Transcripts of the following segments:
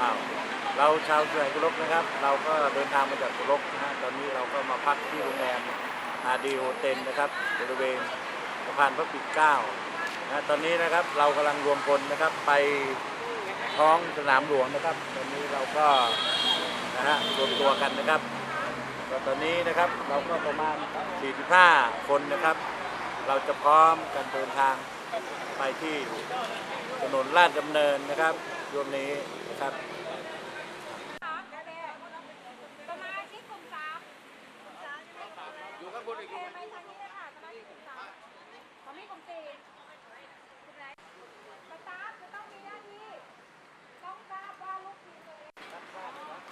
อ้าวเราชาวสวนกุลกนะครับ เราก็เดินทางมาจากกุลกนะฮะตอนนี้เราก็มาพักที่โรงแรมอาดีโฮเทลนะครับบริเวณสะพานพระปิ่นเกล้านะตอนนี้นะครับเรากำลังรวมพลนะครับไปท้องสนามหลวงนะครับ ตอนนี้เราก็นะฮะรวมตัวกันนะครับก็ตอนนี้นะครับเราก็ประมาณ 45 คนนะครับ เราจะพร้อมกันเดินทางไปที่ถนนลาดดำเนินนะครับ ร่วมนี้นะครับ สมาชิกกลุ่มสามอยู่ข้างบนอีกไปทางนี้เลยค่ะสมาชิกกลุ่มสามเขามีกลุ่มสี่กลุ่มไหนสตาฟจะต้องมีหน้าที่ต้องทราบว่าลูกทีมเลย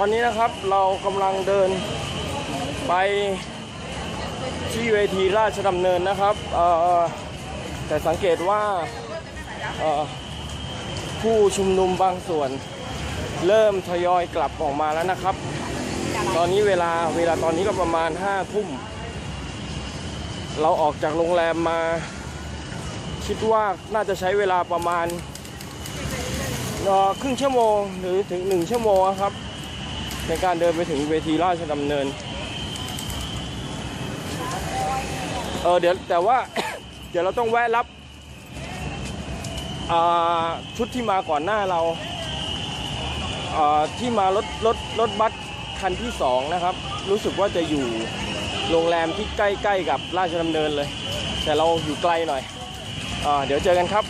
ตอนนี้นะครับเรากำลังเดินไปที่เวทีราชดำเนินนะครับแต่สังเกตว่าผู้ชุมนุมบางส่วน เริ่มทยอยกลับออกมาแล้วนะครับ ตอนนี้เวลาเวลาตอนนี้ก็ประมาณห้าทุ่ม เราออกจากโรงแรมมา คิดว่าน่าจะใช้เวลาประมาณครึ่งชั่วโมงหรือถึงหนึ่งชั่วโมงครับ ในการเดินไปถึงเวทีราชดำเนิน เออเดี๋ยวแต่ว่า เดี๋ยวเราต้องแวะรับชุดที่มาก่อนหน้าเราอ่าที่มารถรถรถบัสคันที่สองนะครับ รู้สึกว่าจะอยู่โรงแรมที่ใกล้ๆกับราชดำเนินเลย แต่เราอยู่ไกลหน่อยอเดี๋ยวเจอกันครับ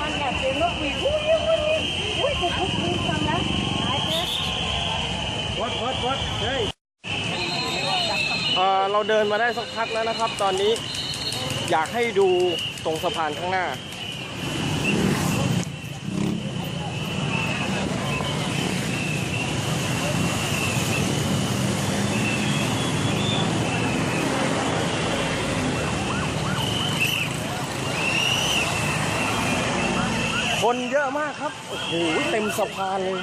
มันแบบเสียงนกหวีดอุ้ยอุ้ยอุ้ยกูคุกคุกฟังนะหายเจ๊ วัดวัดวัดเฮ้ย เราเดินมาได้สักพักแล้วนะครับ ตอนนี้อยากให้ดูตรงสะพานข้างหน้า คนเยอะมากครับ โอ้โหเต็มสะพานเลย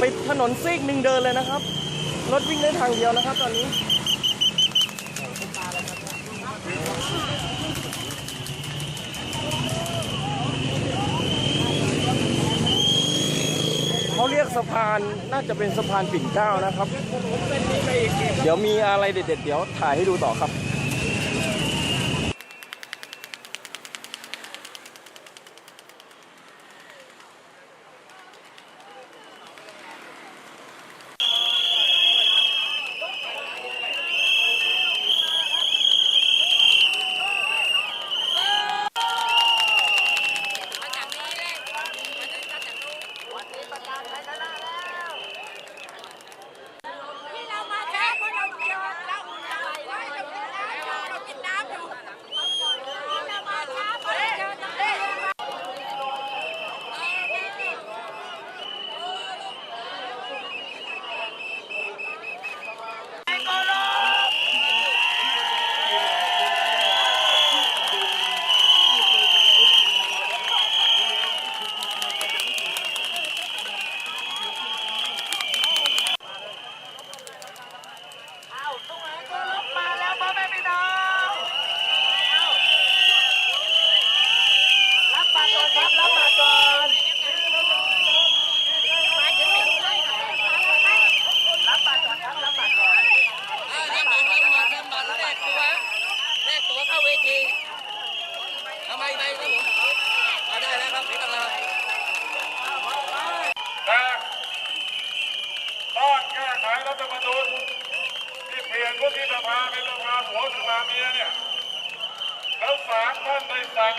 ปิด ถนนซีกหนึ่งเดินเลยนะครับ รถวิ่งได้ทางเดียวนะครับ ตอนนี้เขาเรียกสะพานน่าจะเป็นสะพานปิ่นเกล้านะครับ เดี๋ยวมีอะไรเด็ดๆ เดี๋ยวถ่ายให้ดูต่อครับ ที่เรามาช้าเพราะเราเจอเราเราเราเรากินน้ำอยู่ที่เรามาช้าเพราะเราเจอน้ำเด้ รับบัตรรับบัตรรับบัตรแลกตัวแลกตัวเข้าเวทีทำไมไปครับผมเอาได้แล้วครับไม่ต้องรอ นะต้อนแก้ไขรัฐธรรมนูญที่เปลี่ยน วุฒิสภาเป็นสภาหัวสภาเมียเนี่ยแล้วสารท่านได้สั่ง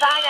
Bye, guys.